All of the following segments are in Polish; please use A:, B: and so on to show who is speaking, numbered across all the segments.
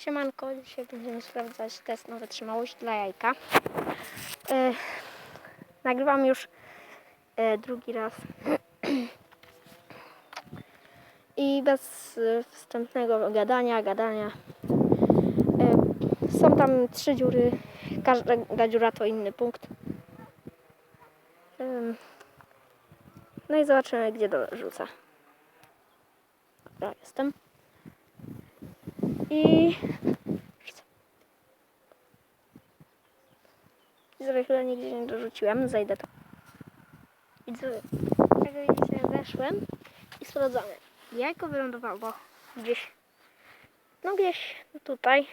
A: Siemanko, dzisiaj będziemy sprawdzać test na wytrzymałość dla jajka. E, nagrywam już e, drugi raz. I bez e, wstępnego gadania, gadania. Są tam trzy dziury. Każda dziura to inny punkt. No i zobaczymy, gdzie dorzucę. Dobra, jestem. I Widzowie chyba nigdzie nie dorzuciłem, zajdę to. Widzowie, jak widzicie, weszłem i sprawdzamy. Jajko wylądowało gdzieś, no gdzieś tutaj.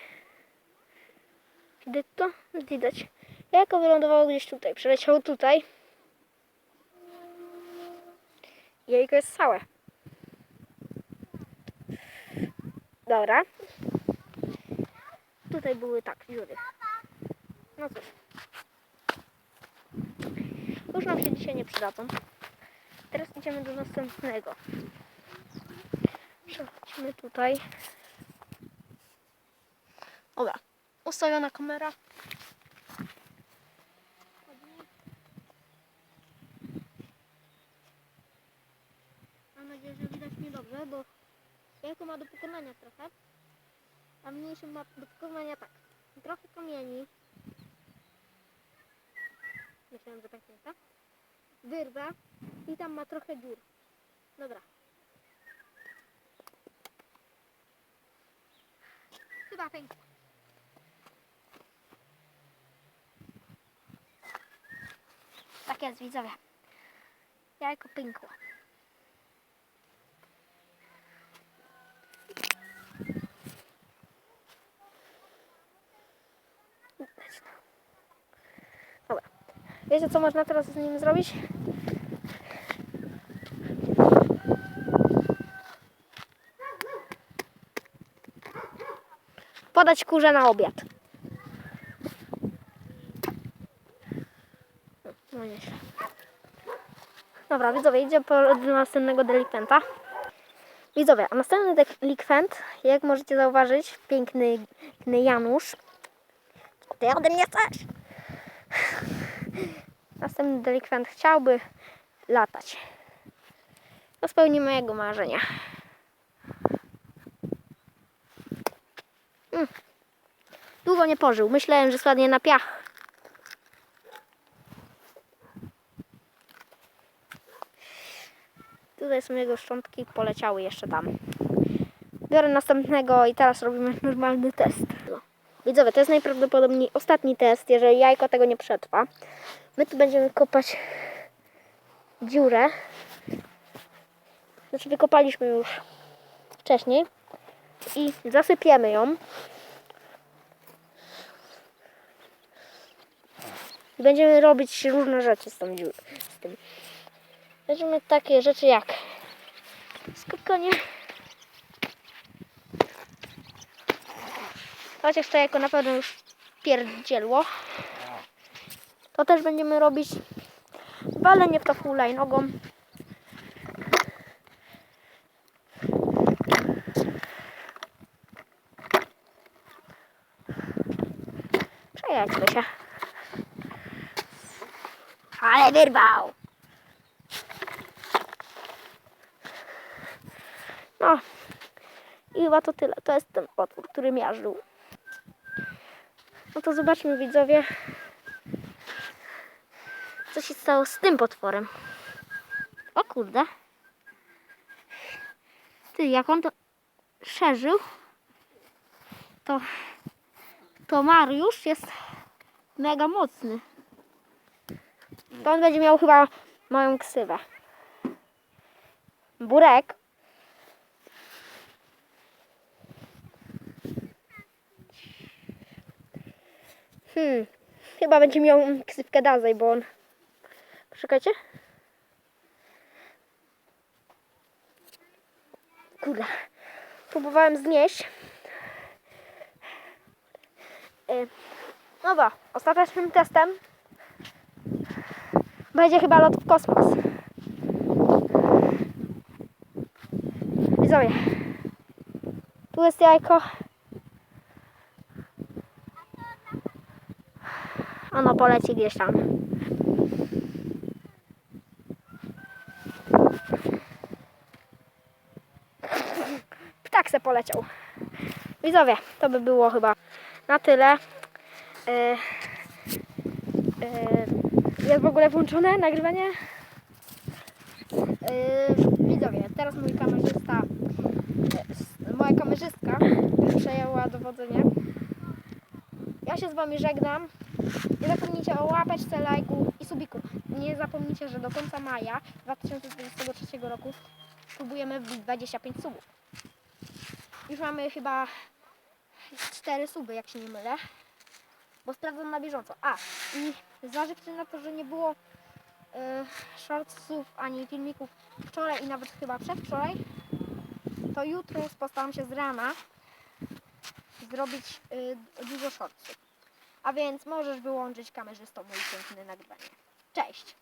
A: Widać to? Widać. Jajko wylądowało gdzieś tutaj, przeleciało tutaj. Jajko jest całe. Dobra. Tutaj były tak, dziury. No cóż. Już nam się dzisiaj nie przydadzą. Teraz idziemy do następnego. Przechodzimy tutaj. Dobra. Ustawiona kamera. Mam nadzieję, że widać mnie dobrze, bo jajko ma do pokonania trochę. A mniejszy ma do pokonania tak. Trochę kamieni. Myślałem, że tak nie tak. Wyrwę i tam ma trochę dziur. Dobra. Chyba pękła. Tak jest, widzowie. Jajko pękło. Wiecie co można teraz z nim zrobić? Podać kurze na obiad. No nieźle. Dobra, widzowie, idzie po, do następnego delikwenta. Widzowie, a następny delikwent, jak możecie zauważyć, piękny, piękny Janusz. Ty ode mnie chcesz? Następny delikwent chciałby latać. To spełni mojego marzenia. Mm. Długo nie pożył. Myślałem, że spadnie na piach. Tutaj są jego szczątki, poleciały jeszcze tam. Biorę następnego i teraz robimy normalny test. Widzowie, to jest najprawdopodobniej ostatni test, jeżeli jajko tego nie przetrwa. My tu będziemy kopać dziurę. Znaczy wykopaliśmy już wcześniej i zasypiemy ją. I będziemy robić różne rzeczy z tą dziurą. Będziemy takie rzeczy jak skakanie. Chociaż to jako na pewno już pierdzielło. To też będziemy robić walenie w to hulajnogą. Przejedźmy się. Ale wyrwał! No. I chyba to tyle. To jest ten potwór, który miażdżył. No to zobaczmy widzowie, co się stało z tym potworem. O kurde. Ty, jak on to szerzył, to, to Mariusz jest mega mocny. To on będzie miał chyba moją ksywę. Burek. Hmm. Chyba będzie miał ksywkę Dazaj, bo on... Poczekajcie. Kurde. Próbowałem znieść. Yy. Dobra, ostatecznym testem będzie chyba lot w kosmos. Widzowie. Tu jest jajko. Ono poleci gdzieś tam. Ptak se poleciał. Widzowie, to by było chyba na tyle. E, e, jest w ogóle włączone nagrywanie? E, widzowie, teraz mój kamerzysta, moja kamerzystka przejęła dowodzenie. Ja się z Wami żegnam. Nie zapomnijcie o łapeczce, lajku i subiku. Nie zapomnijcie, że do końca maja 2023 roku próbujemy wbić 25 subów. Już mamy chyba 4 suby, jak się nie mylę. Bo sprawdzam na bieżąco. A, i zważywszy na to, że nie było e, shortsów ani filmików wczoraj i nawet chyba przedwczoraj, to jutro postaram się z rana zrobić y, dużo shortsów. A więc możesz wyłączyć kamerzysto mój piękne nagrywanie. Cześć!